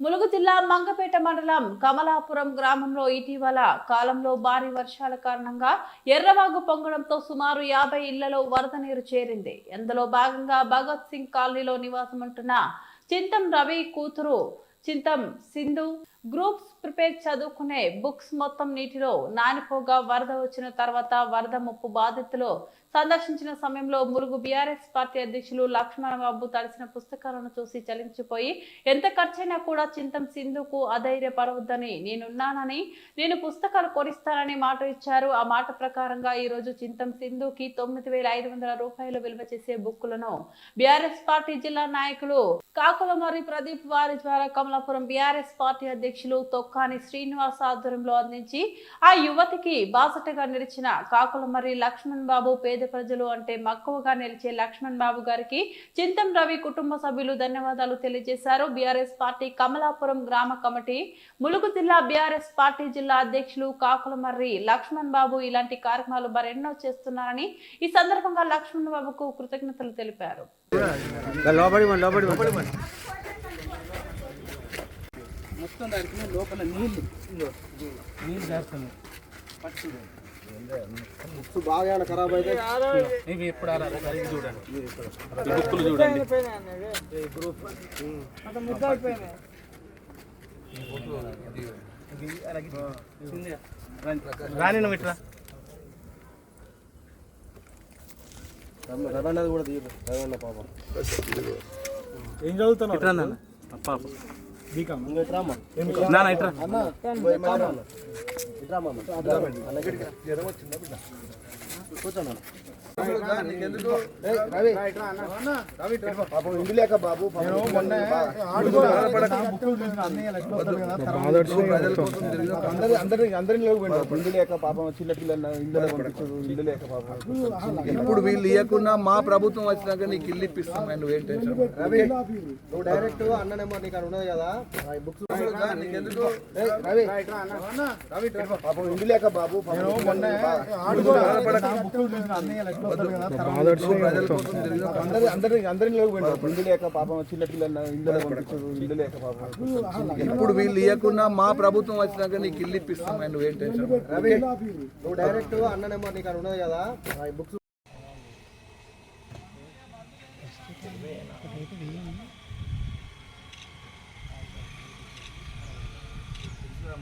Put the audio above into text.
ములుగు జిల్లా మంగపేట మండలం కమలాపురం గ్రామంలో ఇటీవల కాలంలో భారీ వర్షాల కారణంగా ఎర్రవాగు పొంగడంతో సుమారు యాభై ఇళ్ళలో వరద నీరు చేరింది. ఇందులో భాగంగా భగత్ సింగ్ కాలనీలో నివాసం ఉంటున్న చింతం రవి కూతురు చింతం సింధు గ్రూప్స్ ప్రిపేర్ చదువుకునే బుక్స్ మొత్తం నీటిలో నానిపోగా వరద వచ్చిన తర్వాత వరద ముప్పు బాధితులు సందర్శించిన సమయంలో ములుగు బీఆర్ఎస్ పార్టీ అధ్యక్షులు లక్ష్మణబాబు తడిసిన పుస్తకాలను చూసి చలించిపోయి ఎంత ఖర్చైనా కూడా చింతం సింధుకు అధైర్యపడవద్దని నేనున్నానని నేను పుస్తకాలు కొనిస్తానని మాట ఇచ్చారు. ఆ మాట ప్రకారంగా ఈ రోజు చింతం సింధుకి తొమ్మిది వేల ఐదు వందల రూపాయలు విలువ చేసే బుక్కులను బీఆర్ఎస్ పార్టీ జిల్లా నాయకులు కాకులమర్రి ప్రదీప్ వారి ద్వారా కమలాపురం బీఆర్ఎస్ పార్టీ అధ్యక్షులు తొక్కాని శ్రీనివాస్ ఆధ్వర్యంలో అందించి ఆ యువతికి బాసటగా నిలిచిన కాకులమర్రి లక్ష్మణ్ బాబు పేద ప్రజలు అంటే మక్కువగా నిలిచే లక్ష్మణ్ బాబు గారికి చింతం రవి కుటుంబ సభ్యులు ధన్యవాదాలు తెలియజేశారు. బీఆర్ఎస్ పార్టీ కమలాపురం గ్రామ కమిటీ ములుగు జిల్లా బీఆర్ఎస్ పార్టీ జిల్లా అధ్యక్షులు కాకులమర్రి లక్ష్మణ్ బాబు ఇలాంటి కార్యక్రమాలు మరెన్నో చేస్తున్నారని ఈ సందర్భంగా లక్ష్మణ్ బాబుకు కృతజ్ఞతలు తెలిపారు. లోపడి లోపడి లోపడి మొత్తం దానికి లోపల నీళ్ళు నీళ్ళు చేస్తాను బుక్స్ బాగా ఖరాబ్ అయితే ఇవి ఎప్పుడు అలా చూడండి. ఈ బుక్కులు చూడండి. రాని ఇట్లా రవణది కూడా తీయదు రవణ పాపం. ఏం చదువుతున్నావు పాప. ఇంకా ఇంటి లేక బాబు అందరిని ఇంటి లేక పాపం చిన్న పిల్లలు లేక పాపం ఇప్పుడు వీళ్ళు ఇవ్వకుండా మా ప్రభుత్వం వచ్చినాక నీకు ఇల్లు ఇప్పిస్తాం నువ్వేం టెన్షన్ పడకు. రవి నువ్వు డైరెక్ట్ అన్న నెంబర్ నీకు ఉన్నది కదా? బుక్స్. పాపం ఇంటి లేక బాబు పాపం ఇప్పుడు వీళ్ళు ఇవ్వకుండా మా ప్రభుత్వం వచ్చినాక నీకు ఇల్లు ఇప్పిస్తాం. నువ్వేం టెన్షన్ పడకు. రవి నువ్వు డైరెక్ట్ అన్న నెంబర్ నీకు ఉన్నది కదా?